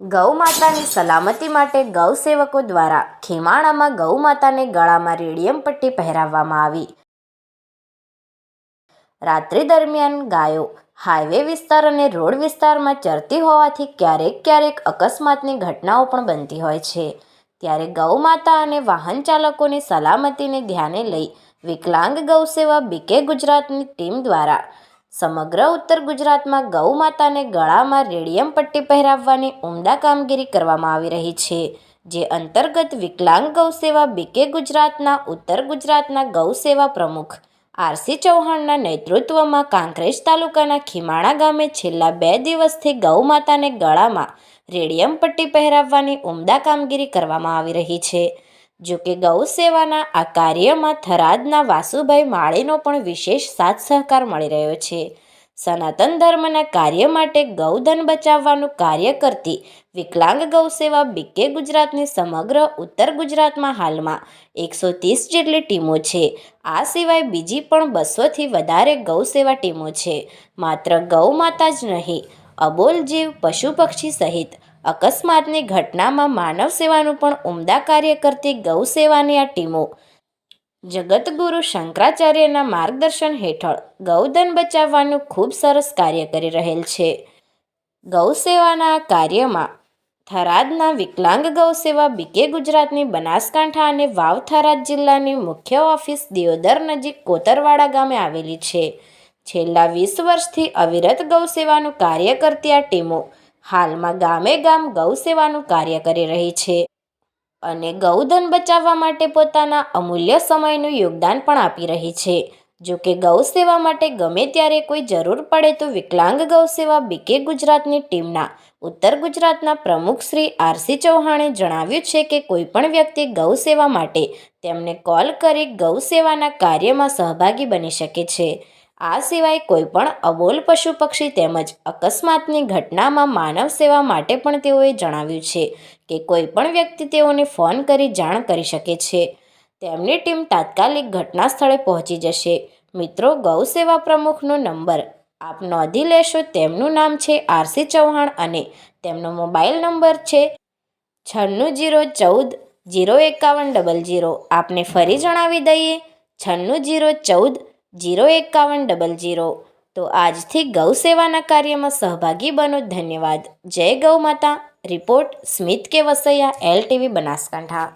ગૌ માતાની સલામતી માટે ગૌ સેવકો દ્વારા ખેમાણામાં ગૌ માતાને ગળામાં રેડિયમ પટ્ટી પહેરાવવામાં આવી. રાત્રિ દરમિયાન ગાયો હાઈવે વિસ્તાર અને રોડ વિસ્તારમાં ચરતી હોવાથી ક્યારેક ક્યારેક અકસ્માતની ઘટનાઓ પણ બનતી હોય છે. ત્યારે ગૌ માતા અને વાહન ચાલકોની સલામતીને ધ્યાને લઈ વિકલાંગ ગૌ સેવા બીકે ગુજરાતની ટીમ દ્વારા સમગ્ર ઉત્તર ગુજરાતમાં ગૌ માતાને ગળામાં રેડિયમ પટ્ટી પહેરાવવાની ઉમદા કામગીરી કરવામાં આવી રહી છે, જે અંતર્ગત વિકલાંગ ગૌ સેવા બીકે ગુજરાતના ઉત્તર ગુજરાતના ગૌ સેવા પ્રમુખ આરસી ચૌહાણના નેતૃત્વમાં કાંકરેજ તાલુકાના ખીમાણા ગામે છેલ્લા બે દિવસથી ગૌ માતાને ગળામાં રેડિયમ પટ્ટી પહેરાવવાની ઉમદા કામગીરી કરવામાં આવી રહી છે. જોકે ગૌ સેવાના આ કાર્યમાં થરાદના વાસુભાઈ માળીનો પણ વિશેષ સાથ સહકાર મળી રહ્યો છે. સનાતન ધર્મના કાર્ય માટે ગૌધન બચાવવાનું કાર્ય કરતી વિકલાંગ ગૌ સેવા બીકે ગુજરાતની સમગ્ર ઉત્તર ગુજરાતમાં હાલમાં એકસો ત્રીસ જેટલી ટીમો છે. આ સિવાય બીજી પણ બસોથી વધારે ગૌ સેવા ટીમો છે. માત્ર ગૌ માતા જ નહીં અબોલ જીવ પશુ પક્ષી સહિત અકસ્માતની ઘટનામાં માનવ સેવાનું પણ ઉમદા કાર્ય કરતી ગૌ સેવાની આ ટીમો. જગતગુરુ શંકરાચાર્યના માર્ગદર્શન હેઠળ ગૌધન બચાવવાનું ખૂબ સરસ કાર્ય કરી રહેલ છે. ગૌ સેવાના કાર્યમાં થરાદના વિકલાંગ ગૌ સેવા બીકે ગુજરાતની બનાસકાંઠા અને વાવ થરાદ જિલ્લાની મુખ્ય ઓફિસ દિયોદર નજીક કોતરવાડા ગામે આવેલી છે. છેલ્લા વીસ વર્ષથી અવિરત ગૌ સેવાનું કાર્ય કરતી આ ટીમો હાલમાં ગામે ગામ ગૌ સેવાનું કાર્ય કરી રહી છે અને ગૌધન બચાવવા માટે પોતાના અમૂલ્ય સમયનું યોગદાન પણ આપી રહી છે. જો કે ગૌ સેવા માટે ગમે ત્યારે કોઈ જરૂર પડે તો વિકલાંગ ગૌ સેવા બીકે ગુજરાતની ટીમના ઉત્તર ગુજરાતના પ્રમુખ શ્રી આરસી ચૌહાણે જણાવ્યું છે કે કોઈપણ વ્યક્તિ ગૌ સેવા માટે તેમને કોલ કરી ગૌ સેવાના કાર્યમાં સહભાગી બની શકે છે. આ સિવાય કોઈપણ અબોલ પશુ પક્ષી તેમજ અકસ્માતની ઘટનામાં માનવ સેવા માટે પણ તેઓએ જણાવ્યું છે કે કોઈપણ વ્યક્તિ તેઓને ફોન કરી જાણ કરી શકે છે. તેમની ટીમ તાત્કાલિક ઘટના સ્થળે પહોંચી જશે. મિત્રો, ગૌ સેવા પ્રમુખનો નંબર આપ નોંધી લેશો, તેમનું નામ છે આરસી ચૌહાણ અને તેમનો મોબાઈલ નંબર છે છન્નું જીરો ચૌદ જીરો એકાવન ડબલ જીરો. આપને ફરી જણાવી દઈએ, છન્નું જીરો ચૌદ જીરો એકાવન ડબલ જીરો. તો આજથી ગૌ સેવાના કાર્યમાં સહભાગી બનો. ધન્યવાદ. જય ગૌ માતા. રિપોર્ટ સ્મિત કે વસૈયા એલ ટીવી બનાસકાંઠા.